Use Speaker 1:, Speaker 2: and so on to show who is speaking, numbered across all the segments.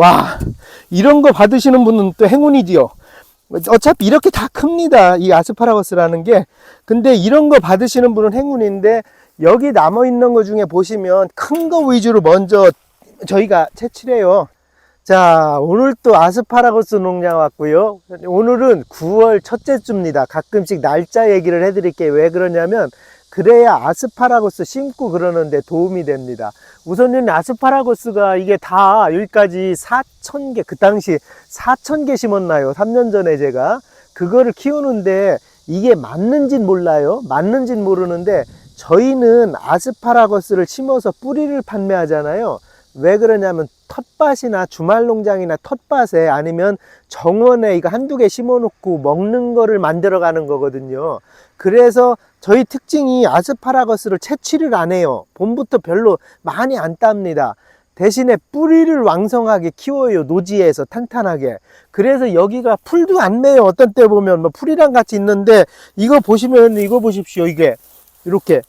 Speaker 1: 와, 이런 거 받으시는 분은 또 행운이지요. 어차피 이렇게 다 큽니다. 이 아스파라거스라는 게. 근데 이런 거 받으시는 분은 행운인데, 여기 남아 있는 거 중에 보시면 큰 거 위주로 먼저 저희가 채취해요. 자, 오늘 또 아스파라거스 농장 왔고요. 오늘은 9월 첫째 주입니다. 가끔씩 날짜 얘기를 해드릴게요. 왜 그러냐면, 그래야 아스파라거스 심고 그러는데 도움이 됩니다. 우선은 아스파라거스가 이게 다 여기까지 4,000개, 그 당시 4,000개 심었나요? 3년 전에 제가. 그거를 키우는데 이게 맞는진 몰라요. 맞는진 모르는데 저희는 아스파라거스를 심어서 뿌리를 판매하잖아요. 왜 그러냐면 텃밭이나 주말 농장이나 텃밭에 아니면 정원에 이거 한두 개 심어 놓고 먹는 거를 만들어 가는 거거든요. 그래서 저희 특징이 아스파라거스를 채취를 안 해요. 봄부터 별로 많이 안 땁니다. 대신에 뿌리를 왕성하게 키워요. 노지에서 탄탄하게. 그래서 여기가 풀도 안 매요. 어떤 때 보면 뭐 풀이랑 같이 있는데 이거 보시면 이거 보십시오. 이게 이렇게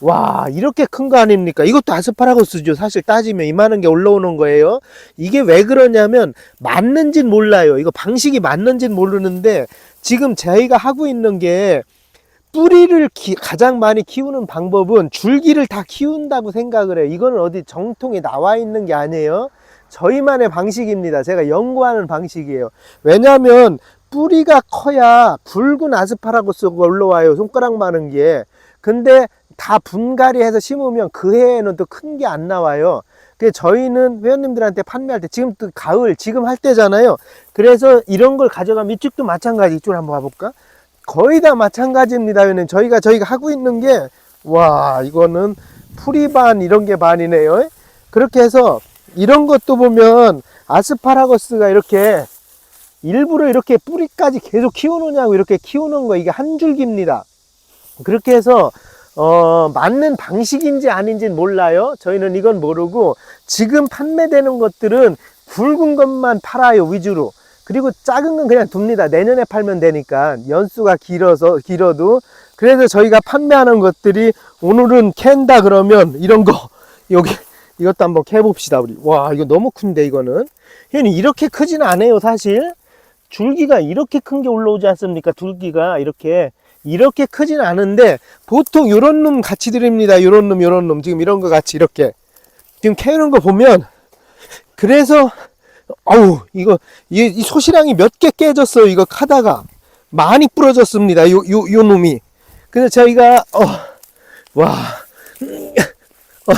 Speaker 1: 와 이렇게 큰 거 아닙니까? 이것도 아스파라거스죠. 사실 따지면 이만한 게 올라오는 거예요. 이게 왜 그러냐면 맞는진 몰라요. 이거 방식이 맞는진 모르는데 지금 저희가 하고 있는 게 뿌리를 키- 가장 많이 키우는 방법은 줄기를 다 키운다고 생각을 해요. 이거는 어디 정통에 나와 있는 게 아니에요. 저희만의 방식입니다. 제가 연구하는 방식이에요. 왜냐하면 뿌리가 커야 붉은 아스파라거스가 올라와요. 손가락 많은 게. 근데 다 분갈이 해서 심으면 그 해에는 또 큰 게 안 나와요. 그 저희는 회원님들한테 판매할 때 지금 또 가을 지금 할 때잖아요. 그래서 이런 걸 가져가면 이쪽도 마찬가지 이쪽으로 한번 봐볼까? 거의 다 마찬가지입니다. 왜냐면 저희가 저희가 하고 있는 게 와 이거는 풀이 반 이런 게 반이네요. 그렇게 해서 이런 것도 보면 아스파라거스가 이렇게 일부러 이렇게 뿌리까지 계속 키우느냐고 이렇게 키우는 거 이게 한 줄기입니다. 그렇게 해서 어, 맞는 방식인지 아닌지 몰라요. 저희는 이건 모르고 지금 판매되는 것들은 굵은 것만 팔아요 위주로. 그리고 작은 건 그냥 둡니다. 내년에 팔면 되니까 연수가 길어서 길어도 그래서 저희가 판매하는 것들이 오늘은 캔다 그러면 이런 거 여기 이것도 한번 캐 봅시다 우리. 와 이거 너무 큰데 이거는. 형님 이렇게 크지는 않아요 사실. 줄기가 이렇게 큰 게 올라오지 않습니까? 줄기가 이렇게 이렇게 크진 않은데 보통 요런 놈 같이 드립니다. 요런 놈 요런 놈 지금 이런 거 같이 이렇게 지금 캐는 거 보면 그래서 어우 이거 이, 이 소시랑이 몇 개 깨졌어요. 이거 카다가 많이 부러졌습니다. 요 요 요 놈이 그래서 저희가 어 와 어,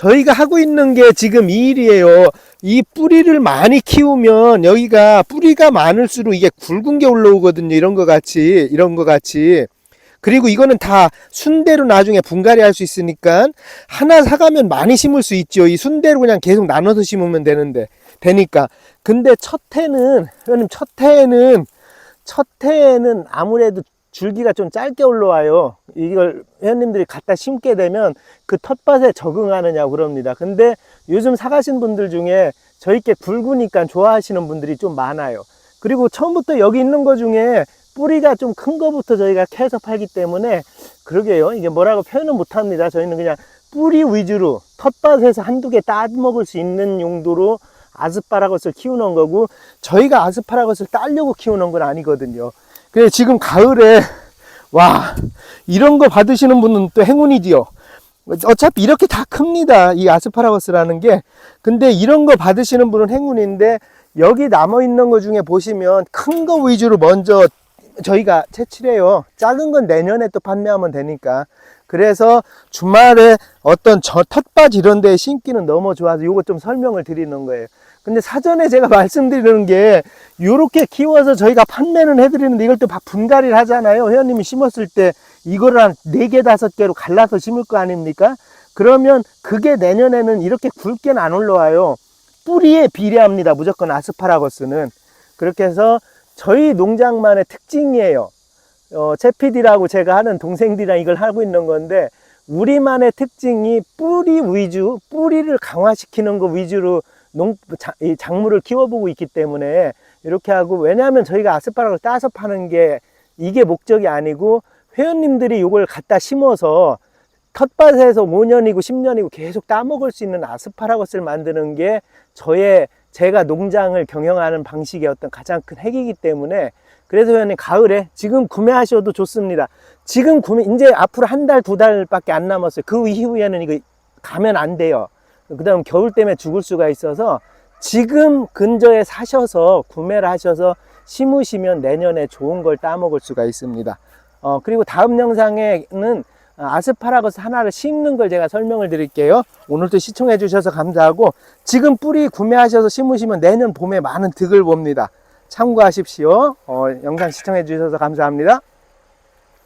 Speaker 1: 저희가 하고 있는 게 지금 이 일이에요. 이 뿌리를 많이 키우면 여기가 뿌리가 많을수록 이게 굵은 게 올라오거든요. 이런 거 같이, 이런 거 같이. 그리고 이거는 다 순대로 나중에 분갈이 할 수 있으니까 하나 사가면 많이 심을 수 있죠. 이 순대로 그냥 계속 나눠서 심으면 되는데, 되니까. 근데 첫 해는, 회원님 첫 해에는, 첫 해에는 아무래도 줄기가 좀 짧게 올라와요. 이걸 회원님들이 갖다 심게 되면 그 텃밭에 적응하느냐고 그럽니다. 근데 요즘 사가신 분들 중에 저희께 굵으니까 좋아하시는 분들이 좀 많아요. 그리고 처음부터 여기 있는 거 중에 뿌리가 좀 큰 거부터 저희가 캐서 팔기 때문에 그러게요. 이게 뭐라고 표현은 못 합니다. 저희는 그냥 뿌리 위주로 텃밭에서 한두 개 따 먹을 수 있는 용도로 아스파라거스를 키우는 거고 저희가 아스파라거스를 따려고 키우는 건 아니거든요. 그래 지금 가을에 와 이런 거 받으시는 분은 또 행운이지요. 어차피 이렇게 다 큽니다. 이 아스파라거스라는 게. 근데 이런 거 받으시는 분은 행운인데 여기 남아 있는 거 중에 보시면 큰 거 위주로 먼저 저희가 채취해요. 작은 건 내년에 또 판매하면 되니까. 그래서 주말에 어떤 저 텃밭 이런 데 심기는 너무 좋아서 요거 좀 설명을 드리는 거예요. 근데 사전에 제가 말씀드리는 게 요렇게 키워서 저희가 판매는 해드리는데 이걸 또다 분갈이를 하잖아요. 회원님이 심었을 때 이거를 한 4개, 5개로 갈라서 심을 거 아닙니까? 그러면 그게 내년에는 이렇게 굵게는 안 올라와요. 뿌리에 비례합니다. 무조건 아스파라거스는. 그렇게 해서 저희 농장만의 특징이에요. 어, 채피디라고 제가 하는 동생들이랑 이걸 하고 있는 건데 우리만의 특징이 뿌리 위주, 뿌리를 강화시키는 거 위주로 농, 자, 이 작물을 키워보고 있기 때문에 이렇게 하고 왜냐하면 저희가 아스파라거를 따서 파는 게 이게 목적이 아니고 회원님들이 이걸 갖다 심어서 텃밭에서 5년이고 10년이고 계속 따먹을 수 있는 아스파라거스를 만드는 게 저의 제가 농장을 경영하는 방식의 어떤 가장 큰 핵이기 때문에 그래서 회원님 가을에 지금 구매하셔도 좋습니다. 지금 구매 이제 앞으로 한 달 두 달밖에 안 남았어요. 그 이후에는 이거 가면 안 돼요. 그 다음 겨울 때문에 죽을 수가 있어서 지금 근저에 사셔서 구매를 하셔서 심으시면 내년에 좋은 걸 따먹을 수가 있습니다. 어, 그리고 다음 영상에는 아스파라거스 하나를 심는 걸 제가 설명을 드릴게요. 오늘도 시청해 주셔서 감사하고 지금 뿌리 구매하셔서 심으시면 내년 봄에 많은 득을 봅니다. 참고하십시오. 어, 영상 시청해 주셔서 감사합니다.